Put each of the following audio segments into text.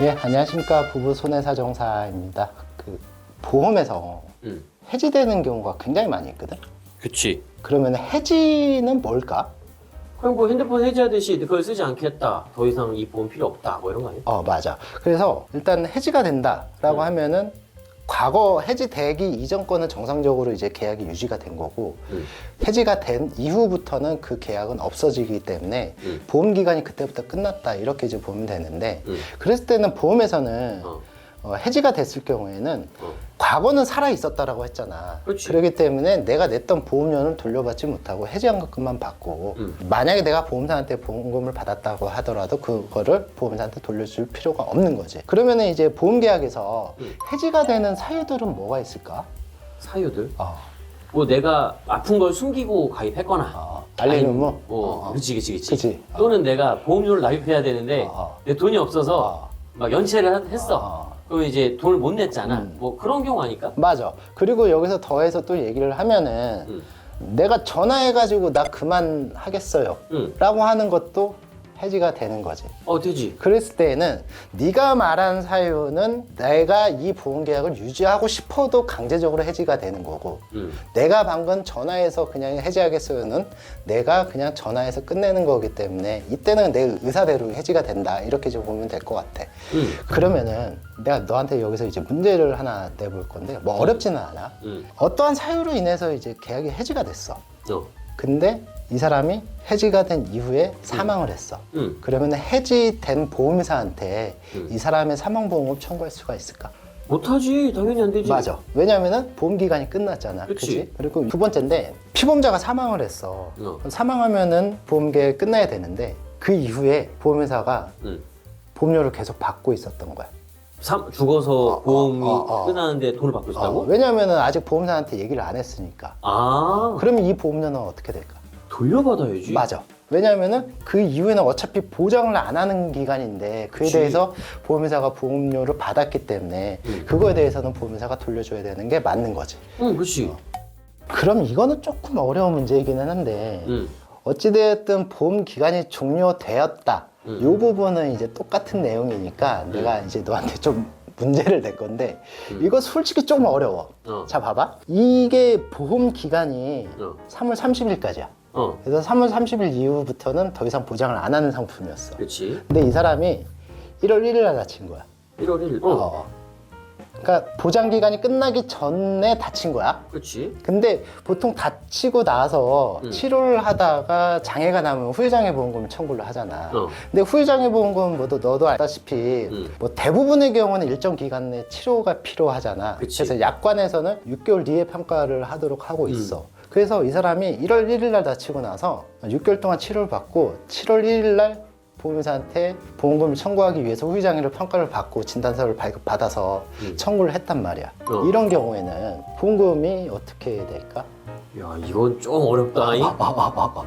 예, 안녕하십니까. 부부 손해사정사입니다. 그 보험에서 응. 해지되는 경우가 굉장히 많이 있거든. 그치. 그러면 해지는 뭘까? 그럼 뭐 핸드폰 해지하듯이 그걸 쓰지 않겠다. 더 이상 이 보험 필요 없다. 뭐 이런 거 아니야? 어, 맞아. 그래서 일단 해지가 된다라고 음. 하면은 과거 해지되기 이전 거는 정상적으로 이제 계약이 유지가 된 거고 응. 해지가 된 이후부터는 그 계약은 없어지기 때문에 응. 보험 기간이 그때부터 끝났다 이렇게 이제 보면 되는데 응. 그랬을 때는 보험에서는 어. 어, 해지가 됐을 경우에는 어. 과거는 살아 있었다라고 했잖아. 그치. 그렇기 때문에 내가 냈던 보험료는 돌려받지 못하고 해지한 것만 받고 음. 만약에 내가 보험사한테 보험금을 받았다고 하더라도 그거를 보험사한테 돌려줄 필요가 없는 거지. 그러면 은 이제 보험계약에서 음. 해지가 되는 사유들은 뭐가 있을까? 사유들. 어, 뭐 내가 아픈 걸 숨기고 가입했거나. 어, 알리는 뭐? 뭐, 어, 어. 그치, 그치, 그치. 그치. 또는 내가 보험료를 납입해야 되는데 어, 어. 내 돈이 없어서 어. 막 연체를 하- 했어. 어. 그럼 이제 돈을 못 냈잖아. 음. 뭐 그런 경우 아닐까? 맞아. 그리고 여기서 더해서 또 얘기를 하면은 음. 내가 전화해가지고 나 그만 하겠어요. 응. 라고 하는 것도 해지가 되는 거지. 어, 되지. 그랬을 때에는 네가 말한 사유는 내가 이 보험 계약을 유지하고 싶어도 강제적으로 해지가 되는 거고 응. 내가 방금 전화해서 그냥 해지하겠어요는 내가 그냥 전화해서 끝내는 거기 때문에 이때는 내 의사대로 해지가 된다 이렇게 좀 보면 될 것 같아 응. 그러면은 내가 너한테 여기서 이제 문제를 하나 내볼 건데 뭐 어렵지는 않아 응. 어떠한 사유로 인해서 이제 계약이 해지가 됐어 어. 근데 이 사람이 해지가 된 이후에 사망을 했어 응. 그러면 해지된 보험사한테 음. 이 사람의 사망보험을 청구할 수가 있을까? 못하지. 당연히 안 되지. 맞아. 왜냐면은 보험 기간이 끝났잖아. 그치. 그치? 그리고 두 번째인데 피보험자가 사망을 했어. 어. 사망하면은 보험계획 끝나야 되는데 그 이후에 보험회사가 응. 보험료를 계속 받고 있었던 거야. 삼- 죽어서 어, 보험이 어, 어, 어. 끝나는데 돈을 받고 있다고? 어, 왜냐면은 아직 보험사한테 얘기를 안 했으니까. 아, 그러면 이 보험료는 어떻게 될까? 돌려받아야지. 맞아. 왜냐하면은 그 이후에는 어차피 보장을 안 하는 기간인데 그에 그치. 대해서 보험회사가 보험료를 받았기 때문에 음. 그거에 대해서는 보험회사가 돌려줘야 되는 게 맞는 거지. 응, 그렇지. 그럼 이거는 조금 어려운 문제이기는 한데 응. 어찌되었든 보험 기간이 종료되었다. 음. 이 부분은 이제 똑같은 내용이니까 내가 이제 너한테 좀 문제를 낼 건데 음. 이거 솔직히 좀 어려워. 어. 자 봐봐. 이게 보험 기간이 어. 3월 30일까지야. 어. 그래서 3월 30일 이후부터는 더 이상 보장을 안 하는 상품이었어. 그렇지. 근데 이 사람이 1월 1일 날 다친 거야. 1월 1일. 어. 어. 그러니까 보장 기간이 끝나기 전에 다친 거야. 그렇지. 근데 보통 다치고 나서 음. 치료를 하다가 장애가 나면 후유장애 보험금 청구를 하잖아. 어. 근데 후유장애 보험금 모두 너도 알다시피 음. 뭐 대부분의 경우는 일정 기간 내 치료가 필요하잖아. 그치. 그래서 약관에서는 6개월 뒤에 평가를 하도록 하고 있어. 그래서 이 사람이 1월 1일 날 다치고 나서 6개월 동안 치료를 받고 7월 1일 날 보험사한테 보험금을 청구하기 위해서 후유장애를 평가를 받고 진단서를 발급받아서 음. 청구를 했단 말이야. 어. 이런 경우에는 보험금이 어떻게 될까? 야, 이건 좀 어렵다. 이.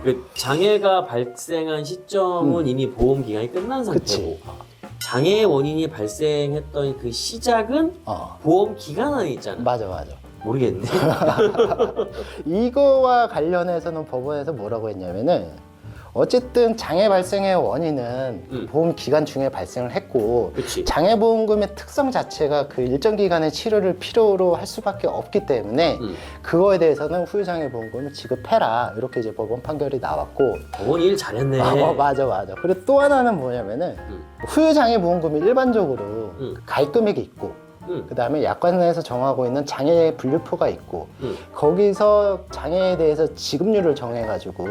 그 장애가 발생한 시점은 이미 보험 기간이 끝난 상태고 음. 그치. 장애의 원인이 발생했던 그 시작은 어, 보험 기간 안에 있잖아. 맞아, 맞아. 모르겠네. 이거와 관련해서는 법원에서 뭐라고 했냐면은 어쨌든 장애 발생의 원인은 음. 보험 기간 중에 발생을 했고. 장애 보험금의 특성 자체가 그 일정 기간의 치료를 필요로 할 수밖에 없기 때문에 음. 그거에 대해서는 후유장애 보험금을 지급해라 이렇게 이제 법원 판결이 나왔고 법원이 일 잘했네. 아, 어, 맞아 맞아 그리고 또 하나는 뭐냐면은 음. 후유장애 보험금이 일반적으로 음. 가입 금액이 있고 응. 그 다음에 약관에서 정하고 있는 장애 분류표가 있고 응. 거기서 장애에 대해서 지급률을 정해가지고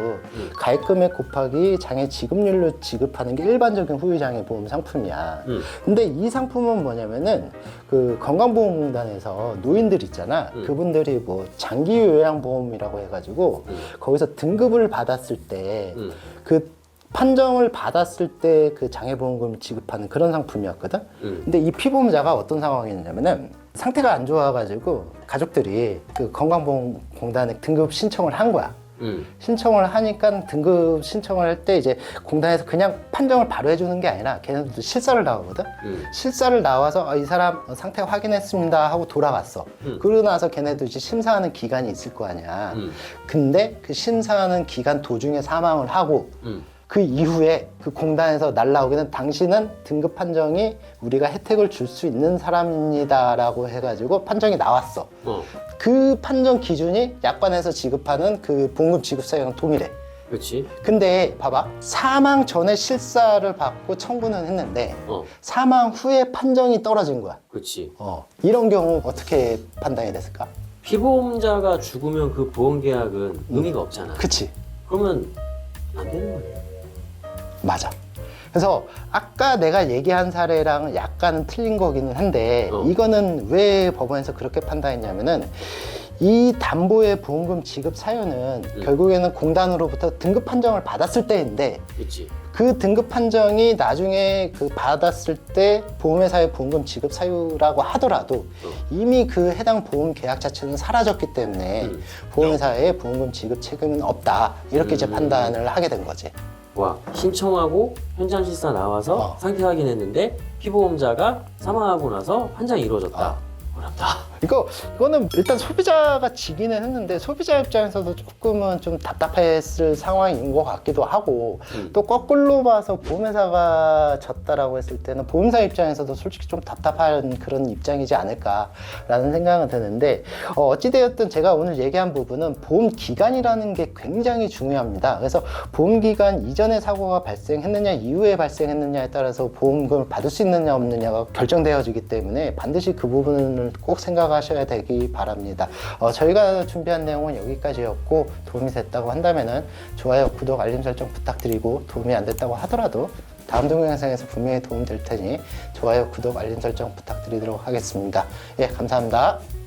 가입 금액 곱하기 장애 지급률로 지급하는 게 일반적인 후유장애 보험 상품이야. 응. 근데 이 상품은 뭐냐면은 그 건강보험공단에서 노인들 있잖아. 응. 그분들이 뭐 장기 요양보험이라고 해가지고 응. 거기서 등급을 받았을 때 응. 그 판정을 받았을 때 그 장애보험금을 지급하는 그런 상품이었거든. 응. 근데 이 피보험자가 어떤 상황이었냐면은 상태가 안 좋아가지고 가족들이 그 건강보험공단에 등급 신청을 한 거야. 응. 신청을 하니까 등급 신청을 할 때 이제 공단에서 그냥 판정을 바로 해주는 게 아니라 걔네들도 실사를 나오거든. 응. 실사를 나와서 아, 이 사람 상태 확인했습니다 하고 돌아갔어. 음. 그러고 나서 걔네도 이제 심사하는 기간이 있을 거 아니야. 응. 근데 그 심사하는 기간 도중에 사망을 하고 응. 그 이후에 그 공단에서 날라오기는 당신은 등급 판정이 우리가 혜택을 줄 수 있는 사람입니다라고 해가지고 판정이 나왔어. 어, 그 판정 기준이 약관에서 지급하는 그 보험금 지급 사유랑 동일해. 그렇지. 근데 봐봐 사망 전에 실사를 받고 청구는 했는데 어, 사망 후에 판정이 떨어진 거야. 그렇지. 어, 이런 경우 어떻게 판단이 됐을까? 피보험자가 죽으면 그 보험 계약은 의미가 없잖아. 그치 그러면 안 되는 거야. 맞아. 그래서 아까 내가 얘기한 사례랑 약간 틀린 거기는 한데 어. 이거는 왜 법원에서 그렇게 판단했냐면은 이 담보의 보험금 지급 사유는 음. 결국에는 공단으로부터 등급 판정을 받았을 때인데 그렇지. 그 등급 판정이 나중에 그 받았을 때 보험회사의 보험금 지급 사유라고 하더라도 어. 이미 그 해당 보험 계약 자체는 사라졌기 때문에 음. 보험회사의 보험금 지급 책임은 없다 이렇게 이제 음. 판단을 하게 된 거지. 와 신청하고 현장 실사 나와서 어. 상태 확인했는데 피보험자가 사망하고 나서 환장이 이루어졌다. 어. 어렵다. 이거 이거는 일단 소비자가 지기는 했는데 소비자 입장에서도 조금은 좀 답답했을 상황인 것 같기도 하고 음. 또 거꾸로 봐서 보험회사가 졌다라고 했을 때는 보험사 입장에서도 솔직히 좀 답답한 그런 입장이지 않을까라는 생각은 드는데 어, 어찌되었든 제가 오늘 얘기한 부분은 보험 기간이라는 게 굉장히 중요합니다. 그래서 보험 기간 이전에 사고가 발생했느냐 이후에 발생했느냐에 따라서 보험금을 받을 수 있느냐 없느냐가 결정되어지기 때문에 반드시 그 부분을 꼭 생각 하셔야 되기 바랍니다. 어, 저희가 준비한 내용은 여기까지였고 도움이 됐다고 한다면은 좋아요, 구독, 알림 설정 부탁드리고 도움이 안 됐다고 하더라도 다음 동영상에서 분명히 도움 될 테니 좋아요, 구독, 알림 설정 부탁드리도록 하겠습니다. 예, 감사합니다.